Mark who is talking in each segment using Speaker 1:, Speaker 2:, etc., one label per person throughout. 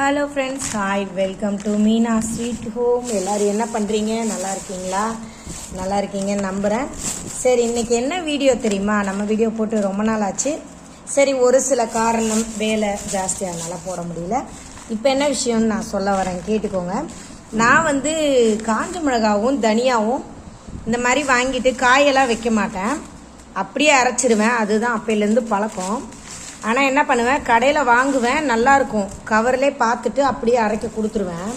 Speaker 1: Hello friends hi welcome to Meena sweet home எல்லோரும் என்ன பண்ணுறீங்க நல்லா இருக்கீங்களா? நல்லா இருக்கீங்கன்னு நம்புகிறேன் சரி இன்றைக்கி என்ன வீடியோ தெரியுமா? நம்ம வீடியோ போட்டு ரொம்ப நாள் ஆச்சு. சரி ஒரு சில காரணம் வேலை ஜாஸ்தியாகனால போட முடியல. இப்போ என்ன விஷயம்னு நான் சொல்ல வரேன் கேட்டுக்கோங்க. நான் வந்து காஞ்ச மிளகாவும் தனியாவும் இந்த மாதிரி வாங்கிட்டு காயெல்லாம் வைக்க மாட்டேன். அப்படியே அரைச்சிருவேன். அதுதான் அப்போலேருந்து பழக்கம். ஆனால் என்ன பண்ணுவேன்? கடையில் வாங்குவேன் நல்லாயிருக்கும் கவர்லேயே பார்த்துட்டு அப்படியே அரைக்க கொடுத்துருவேன்.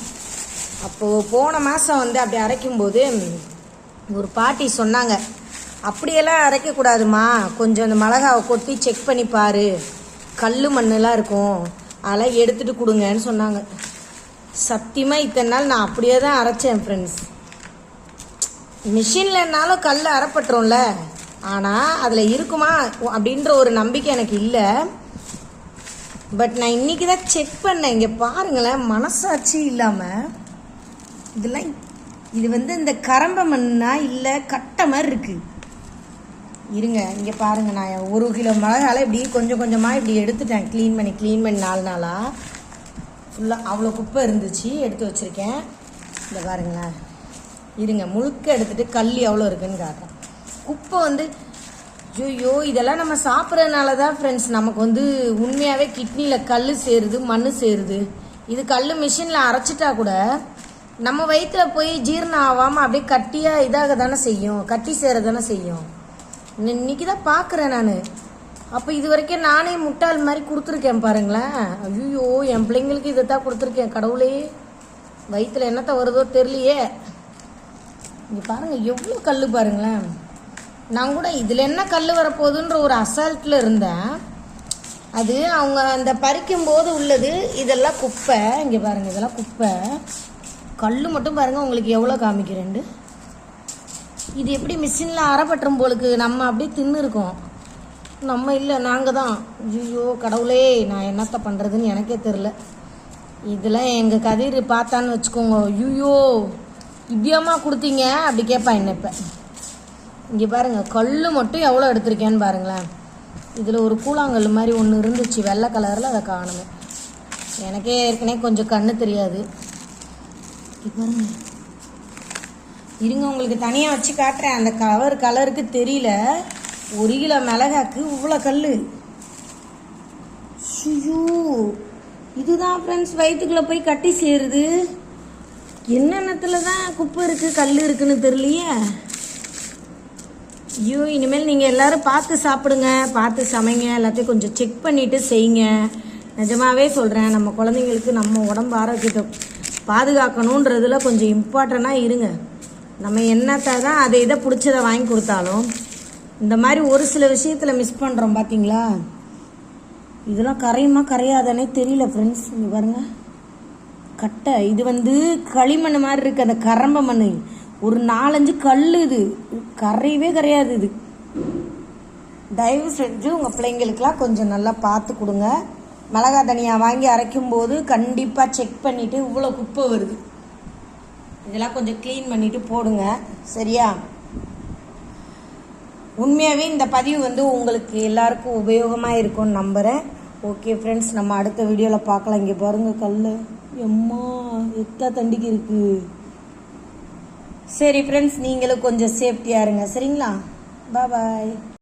Speaker 1: அப்போது போன மாதம் வந்து அப்படி அரைக்கும்போது ஒரு பாட்டி சொன்னாங்க அப்படியெல்லாம் அரைக்கக்கூடாதுமா. கொஞ்சம் அந்த மிளகாவை கொட்டி செக் பண்ணி பாரு. கல் மண்ணெல்லாம் இருக்கும். அதெல்லாம் எடுத்துகிட்டு கொடுங்கன்னு சொன்னாங்க. சத்தியமாக இத்தனை நாள் நான் அப்படியே தான் அரைச்சேன் ஃப்ரெண்ட்ஸ் மிஷின்லனாலும் கல் அரைப்பட்டுரும்ல. ஆனால் அதில் இருக்குமா அப்படின்ற ஒரு நம்பிக்கை எனக்கு இல்லை. பட் நான் இன்னைக்கு தான் செக் பண்ணேன். இங்கே பாருங்களேன் மனசாட்சி இல்லாமல் இதெல்லாம் இது வந்து இந்த கரம்ப மண்ணா இல்லை கட்டை மாதிரி இருக்குது இருங்க இங்கே பாருங்க நான் ஒரு கிலோ மிளகால இப்படி கொஞ்சம் கொஞ்சமாக இப்படி எடுத்துட்டேன். க்ளீன் பண்ணி க்ளீன் பண்ணி நாலு நாளாக ஃபுல்லாக அவ்வளோ குப்பை இருந்துச்சு எடுத்து வச்சுருக்கேன். இந்த பாருங்களேன். இருங்க முழுக்க எடுத்துகிட்டு கல் எவ்வளோ இருக்குன்னு காட்டுறேன். குப்பை வந்து ஐயோ இதெல்லாம் நம்ம சாப்பிட்றதுனால தான் ஃப்ரெண்ட்ஸ் நமக்கு வந்து உண்மையாகவே கிட்னியில் கல் சேருது மண் சேருது. இது கல் மிஷினில் அரைச்சிட்டா கூட நம்ம வயிற்றில் போய் ஜீரணம் ஆகாமல் அப்படியே கட்டியாக இதாக தானே செய்யும் கட்டி சேர தானே செய்யும். இன்னைக்கு தான் பார்க்குறேன் நான். அப்போ இது வரைக்கும் நானே முட்டாள் மாதிரி கொடுத்துருக்கேன் பாருங்களேன். ஐயோ என் பிள்ளைங்களுக்கு இதை தான் கொடுத்துருக்கேன் கடவுளே. வயிற்றில் என்னத்த வருதோ தெரியலையே. இங்கே பாருங்கள் எவ்வளோ கல் பாருங்களேன். நான் கூட இதில் என்ன கல் வரப்போகுதுன்ற ஒரு அசால்ட்டில் இருந்தேன். அது அவங்க அந்த பறிக்கும்போது உள்ளது இதெல்லாம் குப்பை. இங்கே பாருங்கள் இதெல்லாம் குப்பை. கல் மட்டும் பாருங்கள் உங்களுக்கு எவ்வளோ காமிக்கிறேன் இது எப்படி மிஷினில் அறப்பட்டுரும் போலுக்கு நம்ம அப்படியே தின்னு இருக்கோம். நம்ம இல்லை நாங்கள் தான். ஐயோ கடவுளே நான் என்னத்த பண்ணுறதுன்னு எனக்கே தெரில இதெல்லாம் எங்கள் கதிர் பார்த்தான்னு வச்சுக்கோங்க. ஐயோ இப்படியாம்மா கொடுத்தீங்க அப்படி கேட்பா என்ன இப்போ. இங்கே பாருங்கள் கல் மட்டும் எவ்வளோ எடுத்திருக்கேன்னு பாருங்களேன். இதில் ஒரு கூழாங்கல் மாதிரி ஒன்று இருந்துச்சு வெள்ளை கலரில் அதை காணுங்க. எனக்கே ஏற்கனவே கொஞ்சம் கண்ணு தெரியாது. பாருங்க. இருங்க உங்களுக்கு தனியாக வச்சு காட்டுறேன். அந்த கவர் கலருக்கு தெரியல. ஒரு கிலோ மிளகாக்கு இவ்வளோ கல் ஐயோ இதுதான் ஃப்ரெண்ட்ஸ் வயிற்றுக்குள்ளே போய் கட்டி சேருது. என்னென்னத்தில் தான் குப்பை இருக்குது கல் இருக்குன்னு தெரியலையே. ஐயோ இனிமேல் நீங்கள் எல்லோரும் பார்த்து சாப்பிடுங்க பார்த்து சமைங்க எல்லாத்தையும் கொஞ்சம் செக் பண்ணிவிட்டு செய்யுங்க. நிஜமாகவே சொல்கிறேன் நம்ம குழந்தைங்களுக்கு நம்ம உடம்பு ஆரோக்கியத்தை பாதுகாக்கணுன்றதுல கொஞ்சம் இம்பார்ட்டண்ட்டாக இருங்க. நம்ம என்னத்தை தான் அதை இதை பிடிச்சதை வாங்கி கொடுத்தாலும் இந்த மாதிரி ஒரு சில விஷயத்தில் மிஸ் பண்ணுறோம் பார்த்தீங்களா இதெல்லாம் கரையுமா கரையாதானே தெரியல ஃப்ரெண்ட்ஸ் இங்கே பாருங்கள் கட்டை இது வந்து களிமண் மாதிரி இருக்குது அந்த கரம்ப மண் ஒரு நாலஞ்சு கல் இது. கரையவே கரையாது இது. தயவு செஞ்சு உங்கள் பிள்ளைங்களுக்கெல்லாம் கொஞ்சம் நல்லா பார்த்து கொடுங்க. மிளகா தனியாக வாங்கி அரைக்கும் போது கண்டிப்பாக செக் பண்ணிவிட்டு இவ்வளோ குப்பை வருது. இதெல்லாம் கொஞ்சம் க்ளீன் பண்ணிவிட்டு போடுங்க. சரியா? உண்மையாகவே இந்த பதிவு வந்து உங்களுக்கு எல்லாருக்கும் உபயோகமாக இருக்கும்னு நம்புகிறேன் ஓகே ஃப்ரெண்ட்ஸ் நம்ம அடுத்த வீடியோவில் பார்க்கலாம். இங்கே பாருங்கள் கல் எம்மா எத்தா தண்டிக்கு இருக்குது சரி ஃப்ரெண்ட்ஸ் நீங்களும் கொஞ்சம் சேஃப்டியாக இருங்க. சரிங்களா? பாய்